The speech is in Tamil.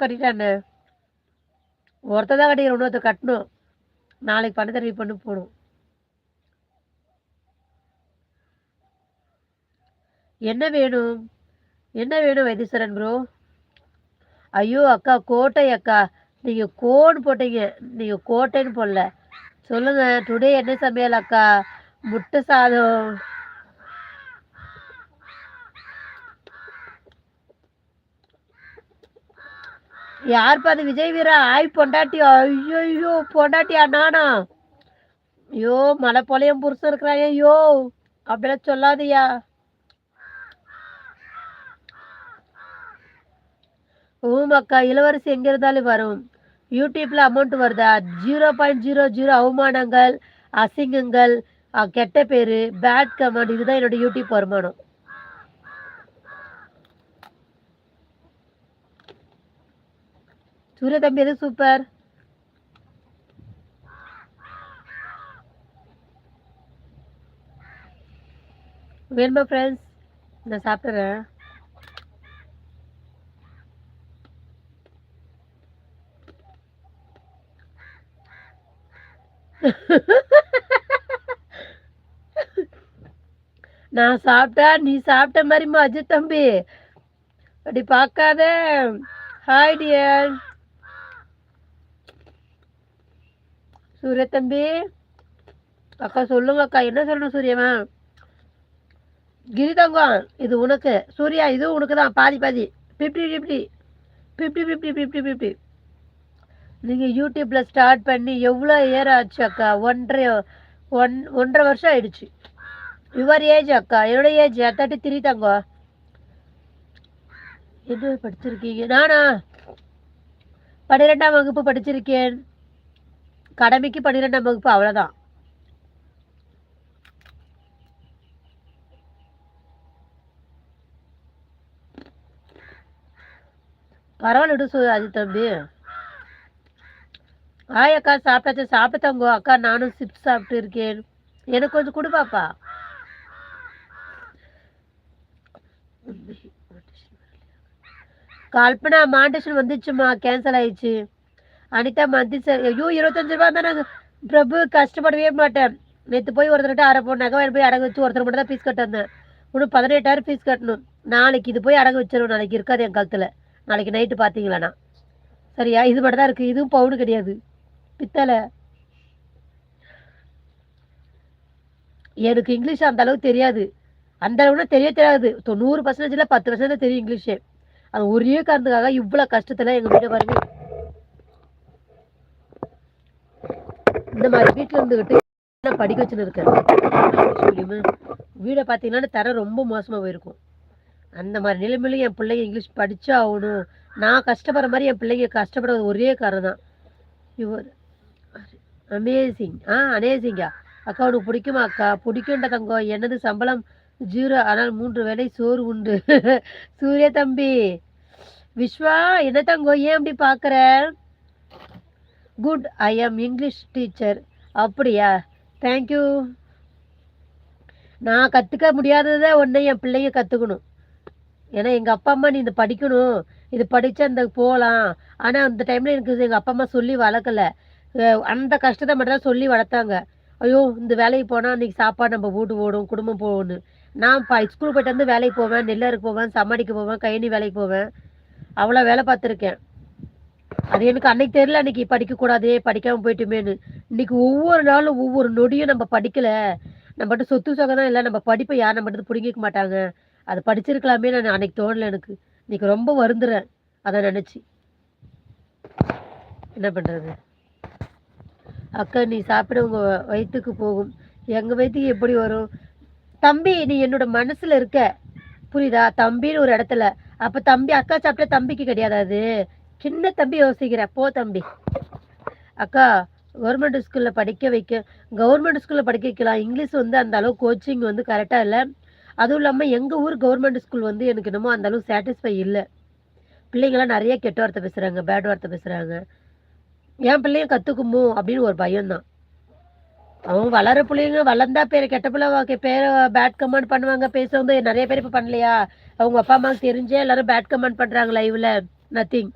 கட்டிட்டானே. ஒருத்தர் தான் கட்டிக்கிற இன்னொருத்தர் கட்டணும். நாளைக்கு பணத்தை தெரிவி பண்ணி போகணும் என்ன வேணும்? என்ன வேணும் வைத்தீஸ்வரன் ப்ரோ ஐயோ அக்கா கோட்டை அக்கா. நீங்கள் கோன்னு போட்டீங்க. நீங்கள் கோட்டைன்னு போடல. சொல்லுங்க டுடே என்ன சமையல் அக்கா? முட்டை சாதம். யார் பாது விஜய் வீரா ஆய் பொண்டாட்டி. ஐயோ ஐயோ பொண்டாட்டியா நானா ஐயோ மலை போலையும் புருஷன் இருக்கிறாயே ஐயோ. அப்படிலாம் சொல்லாதயா. ஓமாக்கா இளவரசி எங்க இருந்தாலும் வரும். யூடியூப்ல அமௌண்ட் வருதா? ஜீரோ பாயிண்ட் ஜீரோ ஜீரோ அவமானங்கள் அசிங்கங்கள் கெட்ட பேரு பேட் கமெண்ட் இதுதான் என்னோட யூடியூப் வருமானம். சூரிய தம்பி எது சூப்பர் வேணுமா ஃப்ரெண்ட்ஸ் நான் சாப்பிட்றேன். நான் சாப்பிட்டா நீ சாப்பிட்ட மாதிரிமா அஜித் தம்பி. அப்படி பார்க்காத. ஹாய் டியர் சூரிய தம்பி. அக்கா சொல்லுங்க அக்கா என்ன சொல்லணும் சூரியமா கிரிதங்கம் இது உனக்கு. சூர்யா இதுவும் உனக்கு தான் பாதி பாதி. Fifty fifty fifty fifty fifty fifty நீங்கள் யூடியூப்பில் ஸ்டார்ட் பண்ணி எவ்வளோ இயர் ஆச்சு அக்கா? ஒன்றரை ஒன் ஒன்றரை வருஷம் ஆயிடுச்சு. யுவர் ஏஜ் அக்கா? என்னோட ஏஜ் தேர்ட்டி த்ரீ தாங்க. என்ன படிச்சிருக்கீங்க? நானா? பன்னிரெண்டாம் வகுப்பு படிச்சிருக்கேன். கடமைக்கு பன்னிரெண்டாம் வகுப்பு அவ்வளோதான் பரவாயில்ல சு அஜித் தம்பி. ஆய் அக்கா சாப்பிட்டாச்சு. சாப்பிட்டாங்கோ அக்கா. நானும் சிப்ஸ் சாப்பிட்டு இருக்கேன். எனக்கு கொஞ்சம் கொடுப்பாப்பா கல்பனா மாண்டேஷன் வந்துச்சுமா கேன்சல் ஆயிடுச்சு. அனிதா மந்தி சார் ஐயோ இருபத்தஞ்சு ரூபா தான் நாங்கள் பிரபு கஷ்டப்படவே மாட்டேன். நேற்று போய் ஒருத்தர்கிட்ட அரை பவுன் நகை போய் அடகு வச்சு ஒருத்தர் மட்டும் தான் ஃபீஸ் கட்ட வந்தேன். இன்னும் பதினெட்டாயிரம் ஃபீஸ் கட்டணும். நாளைக்கு இது போய் அடகு வச்சிடணும். நாளைக்கு இருக்காது என் கழுத்தில் நாளைக்கு நைட்டு பார்த்தீங்களாண்ணா சரியா? இது மட்டும் தான் இருக்குது இதுவும் பவுன் கிடையாது. பித்தளை. எனக்கு இங்கிலீஷ் அந்த அளவுக்கு தெரியாது. அந்த அளவுனா தெரிய தெரியாது. தொண்ணூறு பர்சன்டேஜில் பத்து பர்சன்டேஜ் தெரியும் இங்கிலீஷே. அது ஒரே காரணத்துக்காக இவ்வளோ கஷ்டத்தில் எங்கள் வீட்டை பாருங்க இந்த மாதிரி வீட்டில் இருந்துக்கிட்டு நான் படிக்க வச்சுன்னு இருக்கேன் வீடை பார்த்தீங்கன்னா தர ரொம்ப மோசமாக போயிருக்கும். அந்த மாதிரி நிலைமையிலும் என் பிள்ளைங்க இங்கிலீஷ் படிச்சா ஆகணும். நான் கஷ்டப்படுற மாதிரி என் பிள்ளைங்க கஷ்டப்படுறது ஒரே காரணம் தான். இவர் அமேசிங் ஆ அமேசிங்கா அக்கா உனக்கு பிடிக்குமா அக்கா? பிடிக்கும்டா தங்கம் என்னது சம்பளம்? ஜீரோ. ஆனால் மூன்று வேளை சோறு உண்டு. சூரிய தம்பி. விஸ்வா என்ன தங்கம் ஏன் அப்படி பார்க்குற குட் ஐ ஆம் இங்கிலீஷ் டீச்சர் அப்படியா? தேங்க்யூ நான் கற்றுக்க முடியாததை ஒன்றை என் பிள்ளைங்க கற்றுக்கணும் ஏன்னா எங்கள் அப்பா அம்மா நீ இந்த படிக்கணும். இது படித்தா இந்த போகலாம் ஆனால் அந்த டைமில் எனக்கு எங்கள் அப்பா அம்மா சொல்லி வளர்க்கலை. அந்த கஷ்டத்தை மட்டும் தான் சொல்லி வளர்த்தாங்க. ஐயோ இந்த வேலைக்கு போனால் அன்றைக்கி சாப்பாடு நம்ம வீட்டு ஓடும் குடும்பம் போகணும்னு நான் ப ஸ்கூல் போயிட்டு வந்து வேலைக்கு போவேன் நெல்லருக்கு போவேன் சமாளிக்க போவேன் கயனி வேலைக்கு போவேன். அவ்வளோ வேலை பார்த்துருக்கேன். அது எனக்கு அன்னைக்கு தெரியல அன்னைக்கு படிக்கக்கூடாதே படிக்காமல் போயிட்டுமேன்னு. இன்னைக்கு ஒவ்வொரு நாளும் ஒவ்வொரு நொடியும் நம்ம படிக்கல. நம்மகிட்ட சொத்து சொகம் தான் இல்லை நம்ம படிப்பை யார் நம்மகிட்ட பிடிங்கிக்க மாட்டாங்க. அது படிச்சிருக்கலாமே நான் அன்னைக்கு தோணல எனக்கு. இன்னைக்கு ரொம்ப வருந்துறேன். அதை நினச்சி. என்ன பண்ணுறது அக்கா நீ சாப்பிட உங்க வயிற்றுக்கு போகும். எங்க வயிற்றுக்கு எப்படி வரும்? தம்பி நீ என்னோட மனசுல இருக்க. புரியுதா? தம்பின்னு ஒரு இடத்துல. அப்போ தம்பி அக்கா சாப்பிட்டா தம்பிக்கு கிடையாது அது. சின்ன தம்பி யோசிக்கிற. போ தம்பி. அக்கா கவர்மெண்ட் ஸ்கூலில் படிக்க வைக்க கவர்மெண்ட் ஸ்கூலில் படிக்க வைக்கலாம். இங்கிலீஷ் வந்து அந்த அளவு கோச்சிங் வந்து கரெக்டாக இல்லை. அதுவும் இல்லாமல் எங்கள் ஊர் கவர்மெண்ட் ஸ்கூல் வந்து எனக்கு என்னமோ அந்த அளவு சாட்டிஸ்ஃபை இல்லை. பிள்ளைங்களாம் நிறைய கெட்ட வார்த்தை பேசுகிறாங்க பேட் வார்த்தை பேசுகிறாங்க என் பிள்ளையும் கற்றுக்குமோ அப்படின்னு ஒரு பயம்தான். அவங்க வளர பிள்ளைங்க வளர்ந்தா பேர் கெட்ட பிள்ளை பேரை பேட் கமெண்ட் பண்ணுவாங்க. பேசுவாங்க நிறைய பேர் இப்போ பண்ணலையா? அவங்க அப்பா அம்மாவுக்கு தெரிஞ்சே எல்லாரும் பேட் கமெண்ட் பண்ணுறாங்க லைவில் நத்திங்